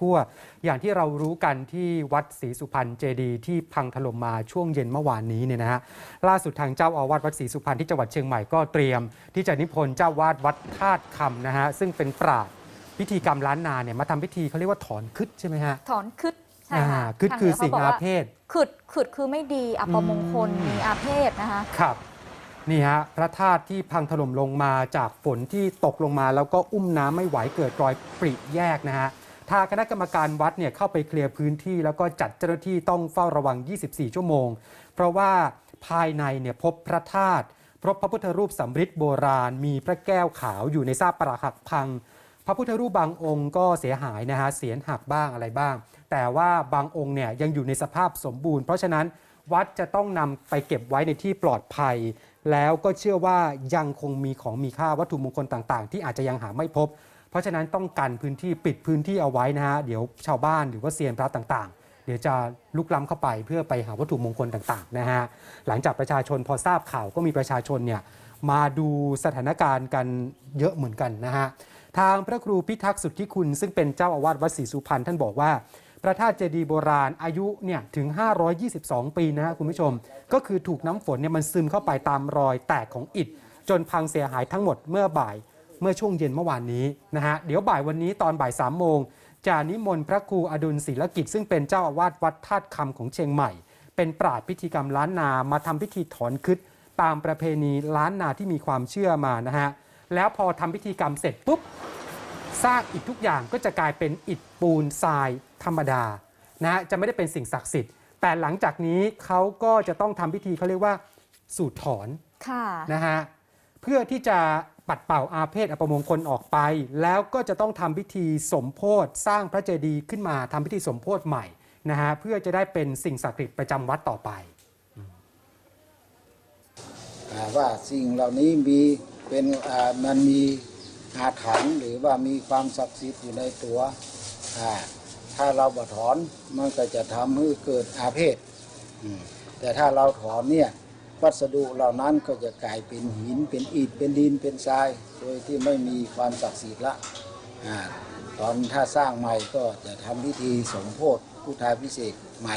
ทั่วอย่างที่เรารู้กันที่วัดศรีสุพรรณเจดีย์ที่พังถล่มมาช่วงเย็นเมื่อวานนี้เนี่ยนะฮะล่าสุดทางเจ้าอาวาสวัดศรีสุพรรณที่จังหวัดเชียงใหม่ก็เตรียม ที่จะนิพนธ์เจ้าวาดวัดธาตุคำนะฮะซึ่งเป็นปราชญ์พิธีกรรมล้านนาเนี่ยมาทำพิธีเขาเรียกว่าถอนคึดใช่ไหมฮะถอนคึดใช่ค่ะอ่าคึดคือสิ่งอาเพศคึดคึดคือไม่ดีอัปมงคลอืมมีอาเพศนะคะครับนี่ฮะพระธาตุที่พังถล่มลงมาจากฝนที่ตกลงมา แล้วก็อุ้มน้ำไม่ไหวเกิดรอยปริแยกนะฮะ ทางคณะกรรมการวัดเนี่ยเข้าไปเคลียร์พื้นที่แล้วก็จัดเจ้าหน้าที่ต้องเฝ้าระวัง 24 ชั่วโมง เพราะว่าภายในเนี่ยพบพระธาตุพบพระพุทธรูปสำริดโบราณ มีพระแก้วขาวอยู่ในซากปรักหักพัง พระพุทธรูปบางองค์ก็เสียหายนะฮะเสียนหักบ้างอะไรบ้าง แต่ว่าบางองค์เนี่ยยังอยู่ในสภาพสมบูรณ์ เพราะฉะนั้นวัดจะต้องนำไปเก็บไว้ในที่ปลอดภัย แล้วก็เชื่อว่ายังคงมีของมีค่าวัตถุมงคลต่างๆ ที่อาจจะยังหาไม่พบ เพราะฉะนั้นต้องกันพื้นที่ปิดพื้นที่เอาไว้นะฮะเดี๋ยวชาวบ้านหรือว่าเซียนพระต่างๆ เดี๋ยวจะลุกล้ำเข้าไปเพื่อไปหาวัตถุมงคลต่างๆนะฮะหลังจากประชาชนพอทราบข่าวก็มีประชาชนเนี่ยมาดูสถานการณ์กันเยอะเหมือนกันนะฮะทางพระครูพิทักษ์สุทธิคุณ ซึ่งเป็นเจ้าอาวาสวัดศรีสุพรรณท่านบอกว่าพระธาตุเจดีย์โบราณอายุเนี่ยถึง 522 ปีนะฮะคุณผู้ชม ก็คือถูกน้ำฝนเนี่ยมันซึมเข้าไปตามรอยแตกของอิฐ จนพังเสียหายทั้งหมดเมื่อบ่าย เมื่อช่วงเย็นเมื่อวานนี้นะฮะเดี๋ยวบ่ายวันนี้ตอนบ่ายสามโมงจะนิมนต์พระครูอดุลศิลกิจ ซึ่งเป็นเจ้าอาวาสวัดธาตุคำของเชียงใหม่ เป็นปราดพิธีกรรมล้านนามาทำพิธีถอนคึดตามประเพณีล้านนาที่มีความเชื่อมานะฮะแล้วพอทำพิธีกรรมเสร็จปุ๊บซากอิฐทุกอย่างก็จะกลายเป็นอิฐปูนทรายธรรมดานะฮะจะไม่ได้เป็นสิ่งศักดิ์สิทธิ์ แต่หลังจากนี้เขาก็จะต้องทำพิธีเขาเรียกว่าสูตรถอนค่ะนะฮะเพื่อที่จะ ปัดเป่าอาเพศอปมงคลออกไป แล้วก็จะต้องทำพิธีสมโพธสร้างพระเจดีย์ขึ้นมาทำพิธีสมโพธใหม่นะฮะเพื่อจะได้เป็นสิ่งศักดิ์สิทธิ์ประจำวัดต่อไปว่าสิ่งเหล่านี้มีเป็นมันมีอาถรรพ์หรือว่ามีความศักดิ์สิทธิ์อยู่ในตัวถ้าเราบ่ถอนมันก็จะทำให้เกิดอาเพศแต่ถ้าเราถอนเนี่ย วัสดุเหล่านั้นก็จะกลายเป็นหินเป็นอิฐเป็นดินเป็นทราย โดยที่ไม่มีความศักดิ์สิทธิ์ละตอนถ้าสร้างใหม่ก็จะทำพิธีสมโพธิพุทธาพิเศษใหม่